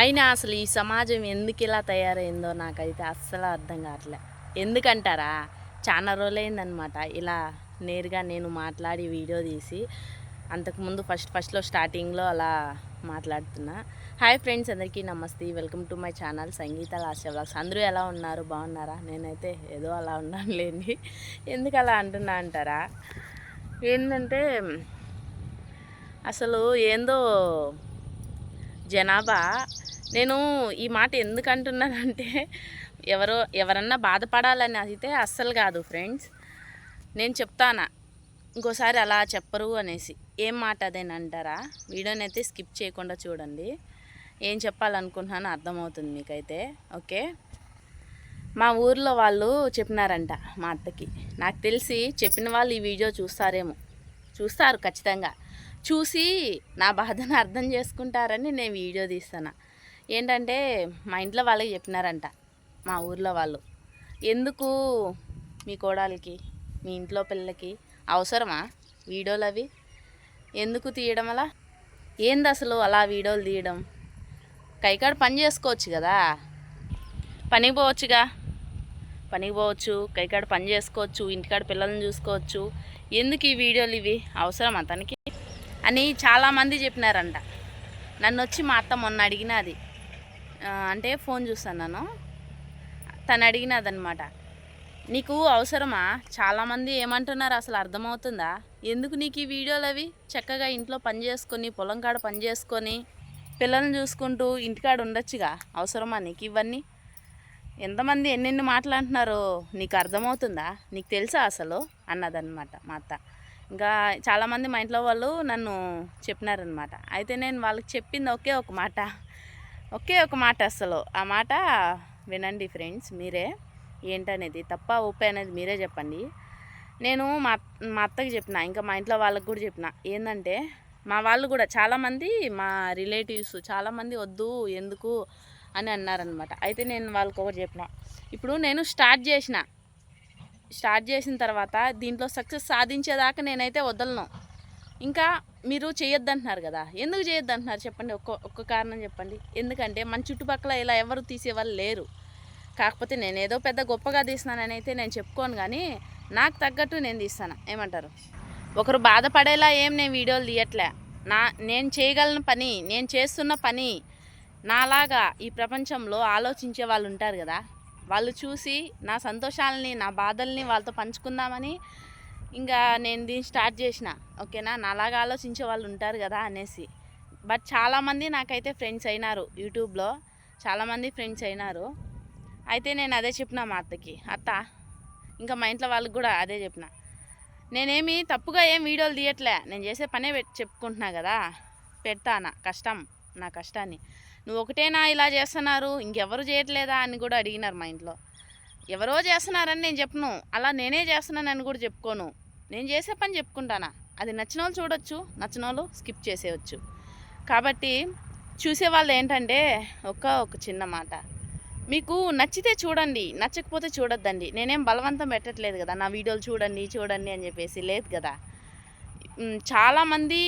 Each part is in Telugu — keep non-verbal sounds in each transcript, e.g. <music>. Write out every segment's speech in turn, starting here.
అయినా అసలు ఈ సమాజం ఎందుకు ఇలా తయారైందో నాకైతే అస్సలు అర్థం కావట్లే. ఎందుకంటారా? చాలా రోజులైందనమాట ఇలా నేరుగా నేను మాట్లాడి వీడియో తీసి అంతకుముందు ఫస్ట్ ఫస్ట్లో స్టార్టింగ్లో అలా మాట్లాడుతున్నా. హాయ్ ఫ్రెండ్స్ అందరికీ నమస్తే. Welcome to my channel Sangeetha Lasya vlogs. అందరూ ఎలా ఉన్నారు? బాగున్నారా? నేనైతే ఏదో అలా ఉన్నాను లేండి. ఎందుకు అలా అంటున్నా అంటారా? ఏంటంటే అసలు ఏందో జనాభా నేను ఈ మాట ఎందుకు అంటున్నానంటే ఎవరో ఎవరన్నా బాధపడాలని అయితే అస్సలు కాదు ఫ్రెండ్స్. నేను చెప్తానా ఇంకోసారి అలా చెప్పరు అనేసి. ఏం మాట అదేనంటారా? వీడియోని అయితే స్కిప్ చేయకుండా చూడండి. ఏం చెప్పాలనుకుంటున్నానో అర్థమవుతుంది మీకైతే ఓకే? మా ఊర్లో వాళ్ళు చెప్పినారంట మా అత్తకి. నాకు తెలిసి చెప్పిన వాళ్ళు ఈ వీడియో చూస్తారేమో. చూస్తారు ఖచ్చితంగా. చూసి నా బాధను అర్థం చేసుకుంటారని నేను వీడియో తీస్తాను. ఏంటంటే మా ఇంట్లో వాళ్ళకి చెప్పినారంట మా ఊర్లో వాళ్ళు. ఎందుకు మీ కోడలికి మీ ఇంట్లో పిల్లలకి అవసరమా వీడియోలు అవి? ఎందుకు తీయడం అలా? ఏంది అసలు అలా వీడియోలు తీయడం? కైకాడ పని చేసుకోవచ్చు కదా? పనికి పోవచ్చుగా? పనికి పోవచ్చు కైకాడ పని చేసుకోవచ్చు ఇంటికాడ పిల్లల్ని చూసుకోవచ్చు. ఎందుకు ఈ వీడియోలు ఇవి? అవసరం అతనికి అని చాలామంది చెప్పినారంట. నన్ను వచ్చి మా అత్త మొన్న అడిగినది. అంటే ఫోన్ చూస్తాను తను అడిగినదనమాట నీకు అవసరమా? చాలామంది ఏమంటున్నారు అసలు అర్థమవుతుందా? ఎందుకు నీకు ఈ వీడియోలు అవి? చక్కగా ఇంట్లో పని చేసుకొని పొలం కాడ పని చేసుకొని పిల్లల్ని చూసుకుంటూ ఇంటికాడ ఉండొచ్చుగా? అవసరమా నీకు ఇవన్నీ? ఎంతమంది ఎన్నెన్ని మాట్లాడుతున్నారో? నీకు అర్థమవుతుందా? నీకు తెలుసా అసలు? అన్నదన్నమాట మా అత్త. ఇంకా చాలామంది మా ఇంట్లో వాళ్ళు నన్ను చెప్పినారనమాట. అయితే నేను వాళ్ళకి చెప్పింది ఒకే ఒక మాట. ఒకే ఒక మాట అసలు. ఆ మాట వినండి ఫ్రెండ్స్ మీరే. ఏంటనేది? తప్ప ఒప్పే అనేది మీరే చెప్పండి. నేను మా మా అత్తకి చెప్పిన ఇంకా మా ఇంట్లో వాళ్ళకి కూడా చెప్పిన. ఏంటంటే మా వాళ్ళు కూడా చాలామంది మా రిలేటివ్స్ చాలామంది వద్దు ఎందుకు అని అన్నారనమాట అయితే నేను వాళ్ళకి ఒకటి చెప్పిన. ఇప్పుడు నేను స్టార్ట్ చేసిన. స్టార్ట్ చేసిన తర్వాత దీంట్లో సక్సెస్ సాధించేదాకా నేనైతే వదలను. ఇంకా మీరు చేయొద్దంటున్నారు కదా. ఎందుకు చేయొద్దంటున్నారు? చెప్పండి ఒక్క ఒక్క కారణం చెప్పండి. ఎందుకంటే మన చుట్టుపక్కల ఇలా ఎవరు తీసేవాళ్ళు లేరు. కాకపోతే నేను ఏదో పెద్ద గొప్పగా తీస్తున్నానని అయితే నేను చెప్పుకోను కానీ నాకు తగ్గట్టు నేను తీస్తాను. ఏమంటారు? ఒకరు బాధపడేలా ఏం నేను వీడియోలు తీయట్లే. నా నేను చేయగలను పని నేను చేస్తున్న పని నాలాగా ఈ ప్రపంచంలో ఆలోచించే వాళ్ళు ఉంటారు కదా. వాళ్ళు చూసి నా సంతోషాలని నా బాధల్ని వాళ్ళతో పంచుకుందామని ఇంకా నేను దీన్ని స్టార్ట్ చేసిన ఓకేనా? నాలాగా ఆలోచించే వాళ్ళు ఉంటారు కదా అనేసి. బట్ చాలామంది నాకైతే ఫ్రెండ్స్ అయినారు యూట్యూబ్లో. చాలామంది ఫ్రెండ్స్ అయినారు. అయితే నేను అదే చెప్పిన మా అత్తకి అత్త ఇంకా మా ఇంట్లో వాళ్ళకి కూడా అదే చెప్పిన. నేనేమి తప్పుగా ఏం వీడియోలు తీయట్లే. నేను చేసే పనే చెప్పుకుంటున్నా కదా. పెడతానా? కష్టం. నా కష్టాన్ని. నువ్వు ఒకటేనా ఇలా చేస్తున్నారు? ఇంకెవరు చేయట్లేదా? అని కూడా అడిగినారు మా ఇంట్లో. ఎవరో చేస్తున్నారని నేను చెప్పను. అలా నేనే చేస్తున్నానని కూడా చెప్పుకోను. నేను చేసే పని చెప్పుకుంటానా? అది నచ్చిన వాళ్ళు చూడొచ్చు నచ్చిన వాళ్ళు స్కిప్ చేసేయచ్చు. కాబట్టి చూసే వాళ్ళు ఏంటంటే ఒక ఒక చిన్న మాట. మీకు నచ్చితే చూడండి నచ్చకపోతే చూడొద్దండి. నేనేం బలవంతం పెట్టట్లేదు కదా నా వీడియోలు చూడండి చూడండి అని చెప్పేసి లేదు కదా. చాలామంది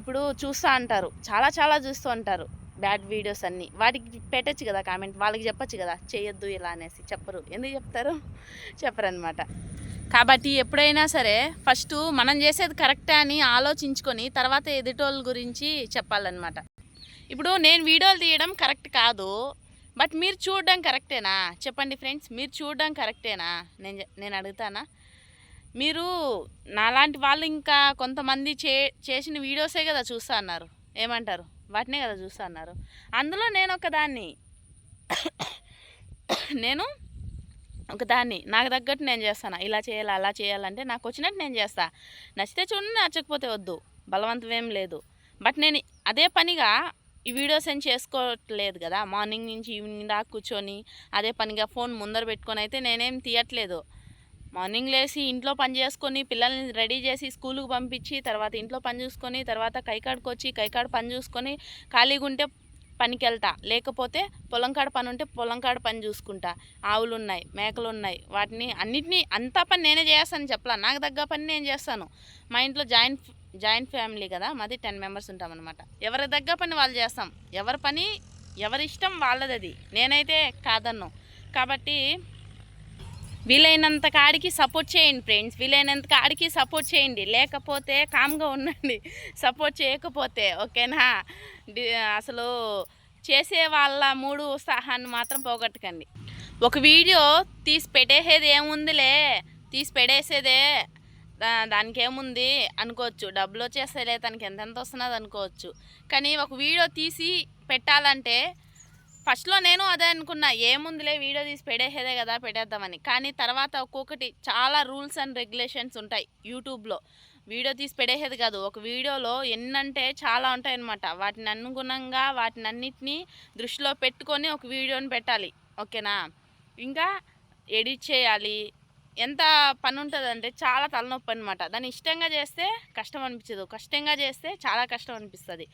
ఇప్పుడు చూస్తూ అంటారు చాలా చాలా చూస్తూ అంటారు. బ్యాడ్ వీడియోస్ అన్నీ. వాటికి పెట్టచ్చు కదా కామెంట్ వాళ్ళకి చెప్పచ్చు కదా చేయొద్దు ఇలా అనేసి. చెప్పరు. ఎందుకు చెప్తారు? <laughs> చెప్పరనమాట కాబట్టి ఎప్పుడైనా సరే ఫస్ట్ మనం చేసేది కరెక్టే అని ఆలోచించుకొని తర్వాత ఎదుటోళ్ళ గురించి చెప్పాలన్నమాట. ఇప్పుడు నేను వీడియోలు తీయడం కరెక్ట్ కాదు బట్ మీరు చూడడం కరెక్టేనా? చెప్పండి ఫ్రెండ్స్ మీరు చూడడం కరెక్టేనా? నేను నేను అడుగుతానా? మీరు నాలాంటి వాళ్ళు ఇంకా కొంతమంది చే చేసిన వీడియోసే కదా చూస్తా అన్నారు. ఏమంటారు? వాటినే కదా చూస్తా అన్నారు. అందులో నేను ఒకదాన్ని నేను ఒకదాన్ని నాకు తగ్గట్టు నేను చేస్తాను. ఇలా చేయాలి అలా చేయాలంటే నాకు వచ్చినట్టు నేను చేస్తా. నచ్చితే చూడండి నచ్చకపోతే వద్దు. బలవంతం ఏం లేదు. బట్ నేను అదే పనిగా ఈ వీడియోస్ ఏం చేసుకోవట్లేదు కదా. మార్నింగ్ నుంచి ఈవినింగ్ దాకా కూర్చొని అదే పనిగా ఫోన్ ముందర పెట్టుకొని అయితే నేనేం తీయట్లేదు. మార్నింగ్ లేచి ఇంట్లో పని చేసుకొని పిల్లల్ని రెడీ చేసి స్కూల్కి పంపించి తర్వాత ఇంట్లో పని చూసుకొని తర్వాత కైకాడికి వచ్చి కైకాడ పని చూసుకొని ఖాళీగా ఉంటే పనికి వెళ్తా లేకపోతే పొలం కాడ పని ఉంటే పొలం కాడ పని చూసుకుంటా. ఆవులు ఉన్నాయి మేకలు ఉన్నాయి వాటిని అన్నిటినీ అంతా పని నేనే చేస్తాను చెప్పలా. నాకు తగ్గ పని నేను చేస్తాను. మా ఇంట్లో జాయింట్ జాయింట్ ఫ్యామిలీ కదా మాది టెన్ మెంబర్స్ ఉంటామన్నమాట. ఎవరి దగ్గర పని వాళ్ళు చేస్తాం. ఎవరి పని ఎవరి ఇష్టం వాళ్ళది అది నేనైతే కాదన్ను. కాబట్టి వీలైనంత కాడికి సపోర్ట్ చేయండి ఫ్రెండ్స్ వీలైనంత కాడికి సపోర్ట్ చేయండి. లేకపోతే కామ్గా ఉండండి. <laughs> సపోర్ట్ చేయకపోతే ఓకేనా అసలు చేసే వాళ్ళ మూడు ఉత్సాహాన్ని మాత్రం పోగొట్టకండి. ఒక వీడియో తీసి పెట్టేసేది ఏముందిలే? తీసి పెట్టేసేదే. దానికి ఏముంది అనుకోవచ్చు. డబ్బులు వచ్చేస్తేలే తనకి ఎంతెంత వస్తున్నది అనుకోవచ్చు. కానీ ఒక వీడియో తీసి పెట్టాలంటే ఫస్ట్లో నేను అదే అనుకున్నా ఏముందిలే వీడియో తీసి పెడేసేదే కదా పెట్టేద్దామని. కానీ తర్వాత ఒక్కొక్కటి చాలా రూల్స్ అండ్ రెగ్యులేషన్స్ ఉంటాయి యూట్యూబ్లో. వీడియో తీసి పెడేసేది కాదు ఒక వీడియోలో ఎన్నంటే చాలా ఉంటాయన్నమాట. వాటిని అనుగుణంగా వాటిని అన్నిటినీ దృష్టిలో పెట్టుకొని ఒక వీడియోని పెట్టాలి. ఓకేనా? ఇంకా ఎడిట్ చేయాలి. ఎంత పని ఉంటుందంటే చాలా తలనొప్పి అనమాట దాన్ని ఇష్టంగా చేస్తే కష్టం అనిపించదు కష్టంగా చేస్తే చాలా కష్టం అనిపిస్తుంది.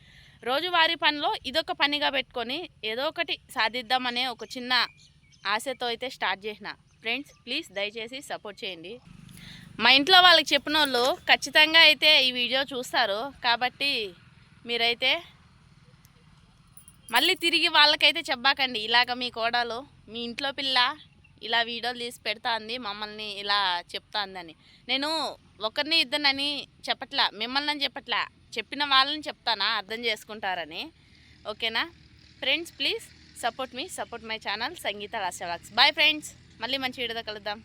రోజువారీ పనిలో ఇదొక పనిగా పెట్టుకొని ఏదో ఒకటి సాధిద్దామనే ఒక చిన్న ఆశతో అయితే స్టార్ట్ చేసిన. ఫ్రెండ్స్ ప్లీజ్ దయచేసి సపోర్ట్ చేయండి. మా ఇంట్లో వాళ్ళకి చెప్పిన వాళ్ళు ఖచ్చితంగా అయితే ఈ వీడియో చూస్తారు. కాబట్టి మీరైతే మళ్ళీ తిరిగి వాళ్ళకైతే చెప్పాకండి. ఇలాగ మీ కోడలు మీ ఇంట్లో పిల్ల ఇలా వీడియోలు తీసి పెడతా అంది మమ్మల్ని ఇలా చెప్తా అందని నేను ఒకరిని ఇద్దరినని చెప్పట్లా మిమ్మల్ని అని చెప్పట్లా చెప్పిన వాళ్ళని చెప్తానా అర్థం చేసుకుంటారని. ఓకేనా? ఫ్రెండ్స్ ప్లీజ్ సపోర్ట్ మీ సపోర్ట్ మై ఛానల్ సంగీత రాసేవాక్స్ బాయ్ ఫ్రెండ్స్ మళ్ళీ మంచి వీడియోతో కలుద్దాం.